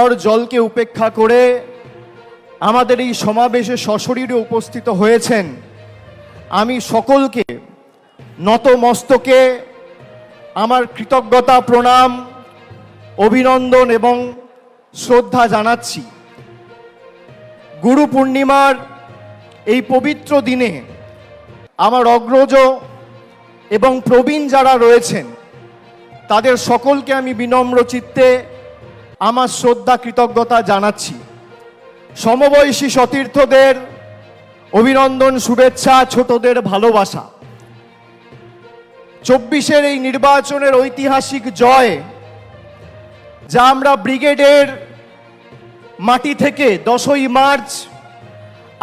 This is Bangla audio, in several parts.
ঝড় জলকে উপেক্ষা করে আমাদের এই সমাবেশে সশরীরে উপস্থিত হয়েছেন আমি সকলকে নতমস্তকে আমার কৃতজ্ঞতা, প্রণাম, অভিনন্দন এবং শ্রদ্ধা জানাচ্ছি। গুরু পূর্ণিমার এই পবিত্র দিনে আমার অগ্রজ এবং প্রবীণ যারা রয়েছেন, তাদের সকলকে আমি বিনম্র চিত্তে আমার শ্রদ্ধা, কৃতজ্ঞতা জানাচ্ছি। সমবয়সী সতীর্থদের অভিনন্দন, শুভেচ্ছা, ছোটদের ভালোবাসা। চব্বিশের এই নির্বাচনের ঐতিহাসিক জয়, যা আমরা ব্রিগেডের মাটি থেকে দশই মার্চ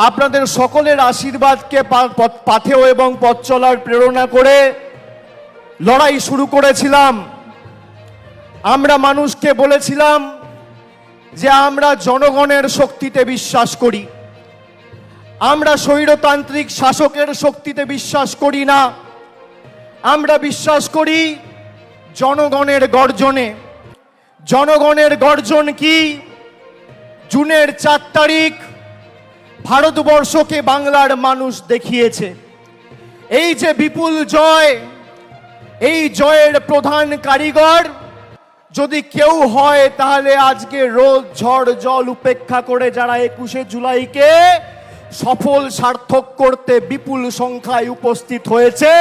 আপনাদের সকলের আশীর্বাদকে পাথেয় এবং পথ চলার প্রেরণা করে লড়াই শুরু করেছিলাম। আমরা মানুষকে বলেছিলাম যে আমরা জনগণের শক্তিতে বিশ্বাস করি। আমরা স্বৈরতান্ত্রিক শাসকের শক্তিতে বিশ্বাস করি না। আমরা বিশ্বাস করি জনগণের গর্জনে। জনগণের গর্জন কি? জুনের চার তারিখ ভারতবর্ষকে বাংলার মানুষ দেখিয়েছে। এই যে বিপুল জয়, এই জয়ের প্রধান কারিগর যদি কেউ হয়, তাহলে আজকে রোদ ঝড় জল উপেক্ষা করে যারা একুশে জুলাইকে সফল সার্থক করতে বিপুল সংখ্যায় উপস্থিত হয়েছে,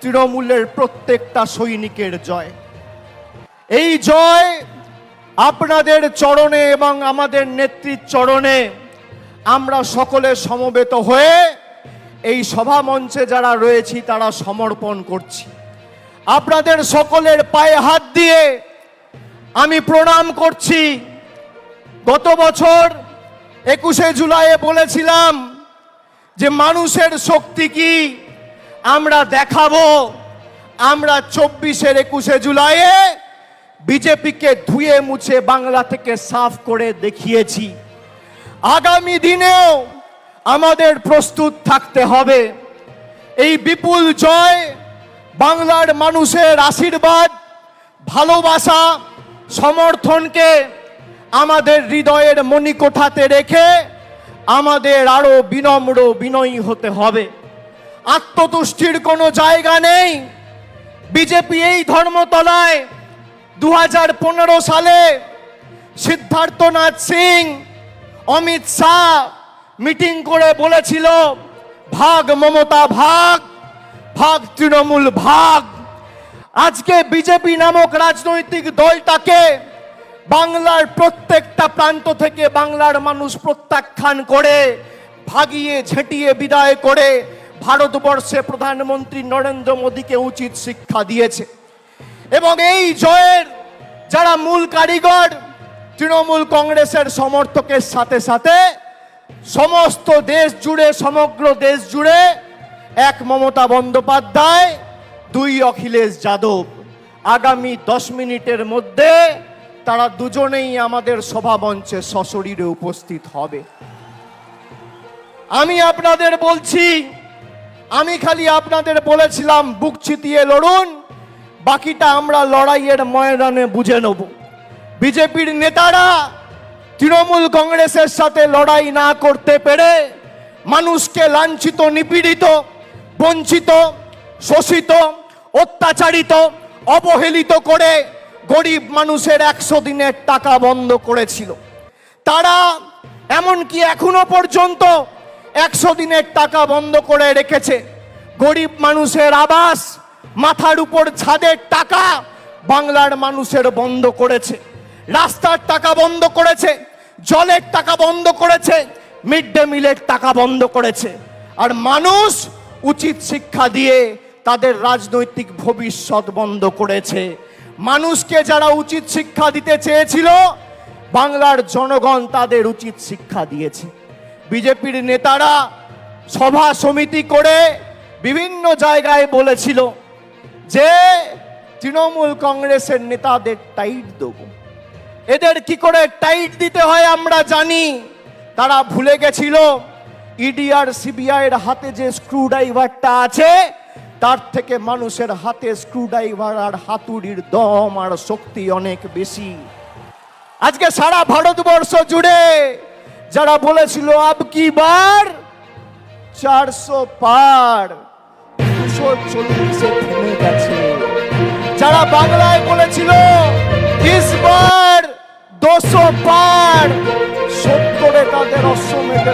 তৃণমূলের প্রত্যেকটা সৈনিকের জয়। এই জয় আপনাদের চরণে এবং আমাদের নেত্রীর চরণে আমরা সকলে সমবেত হয়ে এই সভা মঞ্চে যারা রয়েছি, তারা সমর্পণ করছি। আপনাদের সকলের পায়ে হাত দিয়ে আমি প্রণাম করছি। গত বছর একুশে জুলাইয়ে বলেছিলাম যে মানুষের শক্তি কি? আমরা দেখাবো। আমরা চব্বিশের একুশে জুলাইয়ে বিজেপিকে ধুয়ে মুছে বাংলা থেকে সাফ করে দেখিয়েছি। আগামী দিনেও আমাদের প্রস্তুত থাকতে হবে। এই বিপুল জয়, বাংলার মানুষের আশীর্বাদ, ভালোবাসা সমর্থনকে আমাদের হৃদয়ের মণিকোঠাতে রেখে আমাদের আরও বিনম্র বিনয়ী হতে হবে। আত্মতুষ্টির কোনো জায়গা নেই। বিজেপি এই ধর্মতলায় দু হাজার পনেরো সালে সিদ্ধার্থনাথ সিং, অমিত শাহ মিটিং করে বলেছিল, ভাগ মমতা ভাগ ভাগ তৃণমূল ভাগ। আজকে বিজেপি নামক রাজনৈতিক দলটাকে বাংলার প্রত্যেকটা প্রান্ত থেকে বাংলার মানুষ প্রত্যাখ্যান করে, ভাগিয়ে ঝেঁটিয়ে বিদায় করে ভারতবর্ষে প্রধানমন্ত্রী নরেন্দ্র মোদীকে উচিত শিক্ষা দিয়েছে। এবং এই জয়ের যারা মূল কারিগর, তৃণমূল কংগ্রেসের সমর্থকের সাথে সাথে সমস্ত দেশ জুড়ে, সমগ্র দেশ জুড়ে এক মমতা বন্দ্যোপাধ্যায় দুই অখিলেশ যাদব, আগামী দশ মিনিটের মধ্যে তারা দুজনেই আমাদের সভামঞ্চে সশরীরে উপস্থিত হবে। আমি আপনাদের বলছি, আমি খালি আপনাদের বলেছিলাম, বুক চিতিয়ে লড়ুন, বাকিটা আমরা লড়াইয়ের ময়দানে বুঝে নেব। বিজেপির নেতারা তৃণমূল কংগ্রেসের সাথে লড়াই না করতে পেরে মানুষকে লাঞ্ছিত, নিপীড়িত, বঞ্চিত শোষিত, অত্যাচারিত, অবহেলিত করে গরিব মানুষের একশো দিনের টাকা বন্ধ করেছিল। তারা এমনকি এখনও পর্যন্ত একশো দিনের টাকা বন্ধ করে রেখেছে। গরিব মানুষের আবাস, মাথার উপর ছাদের টাকা বাংলার মানুষের বন্ধ করেছে। রাস্তার টাকা বন্ধ করেছে, জলের টাকা বন্ধ করেছে, মিড ডে মিলের টাকা বন্ধ করেছে। আর মানুষ উচিত শিক্ষা দিয়ে তাদের রাজনৈতিক ভবিষ্যৎ বন্ধ করেছে। মানুষকে যারা উচিত শিক্ষা দিতে চেয়েছিল, বাংলার জনগণ তাদের উচিত শিক্ষা দিয়েছে। বিজেপির নেতারা সভা সমিতি করে বিভিন্ন জায়গায় বলেছিল যে, তৃণমূল কংগ্রেসের নেতাদের টাইট দেবো। এদের কি করে টাইট দিতে হয় আমরা জানি। তারা ভুলে গেছিল ইডি আর সিবিআই হাতে যে স্ক্রু ড্রাইভারটা আছে তার থেকে মানুষের হাতে স্ক্রুড্রাইভার আর হাতুড়ির দম আর শক্তি অনেক বেশি। আজকে সারা ভারতবর্ষ জুড়ে যারা বলেছিল, আব কি বার? চারশো পার দুশো চল্লিশে থেমে গেছে। যারা বাংলায় বলেছিল, ইসবার পার, সত্তরে তাদের অশ্বমেধের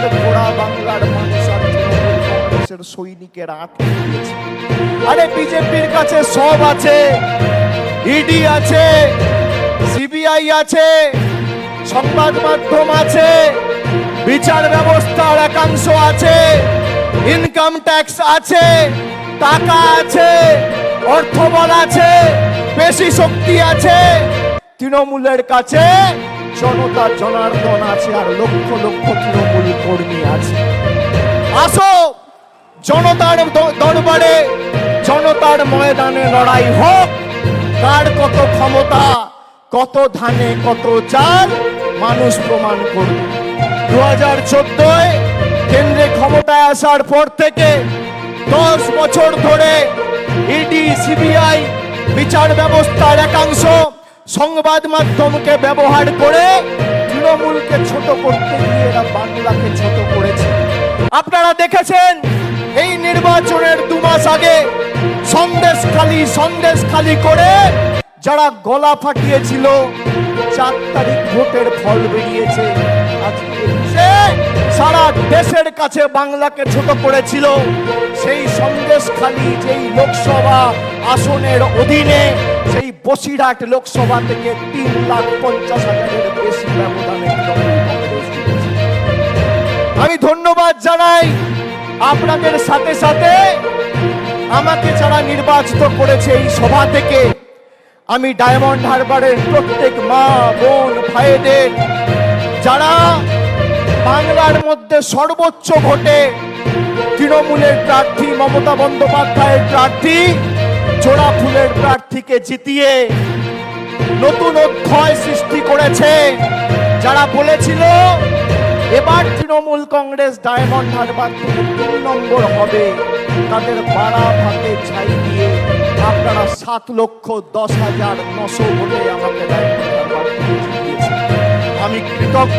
কংগ্রেসের সৈনিকের আরে বিজেপির কাছে সব আছে। ইডি আছে সিবিআই আছে, সংবাদ মাধ্যম আছে, বিচার ব্যবস্থার একাংশ আছে ইনকাম ট্যাক্স আছে, টাকা আছে অর্থবল আছে পেশি শক্তি আছে। তৃণমূলের কাছে জনতা জনার্দন আছে আর লক্ষ লক্ষ তৃণমূল কর্মী আছে। আসো জনতার দরবারে, জনতার ময়দানে লড়াই হোক। কার কত ক্ষমতা, কত ধানে, কত চাল, মানুষ প্রমাণ করবে দু হাজার চোদ্দয় কেন্দ্রে ক্ষমতায় আসার পর থেকে দশ বছর ধরে ইডি, সিবিআই বিচার ব্যবস্থার একাংশ সংবাদ মাধ্যমকে ব্যবহার করে তৃণমূলকে ছোট করতে গিয়ে এরা বাংলাকে ছোট করেছে। আপনারা দেখেছেন নির্বাচনের দু মাস আগে সন্দেশ খালি সন্দেশ খালি করে যারা গলা ফাটিয়েছিল, চার তারিখ ভোটের ফল বেরিয়েছে সারা দেশের কাছে বাংলাকে ছোট করেছিল সেই সন্দেশ খালি, যেই লোকসভা আসনের অধীনে, সেই বসিরহাট লোকসভা থেকে তিন লাখ পঞ্চাশ হাজারের বেশি ব্যবধানে। আমি ধন্যবাদ জানাই আপনাদের সাথে সাথে আমাকে যারা নির্বাচিত করেছে এই সভা থেকে, আমি ডায়মন্ড হারবারের প্রত্যেক মা, বোন, ভাইদের, যারা বাংলার মধ্যে সর্বোচ্চ ভোটে তৃণমূলের প্রার্থী, মমতা বন্দ্যোপাধ্যায়ের প্রার্থী, জোড়া ফুলের প্রার্থীকে জিতিয়ে নতুন অধ্যায় সৃষ্টি করেছে। যারা বলেছিল তৃণমূল কংগ্রেস ডায়মন্ড হারবার থেকে তিন নম্বর হবে। তাদের বাড়া ভাতে ছাই দিয়ে আপনারা সাত লক্ষ দশ হাজার নশো বলে আমাকে আমি কৃতজ্ঞ।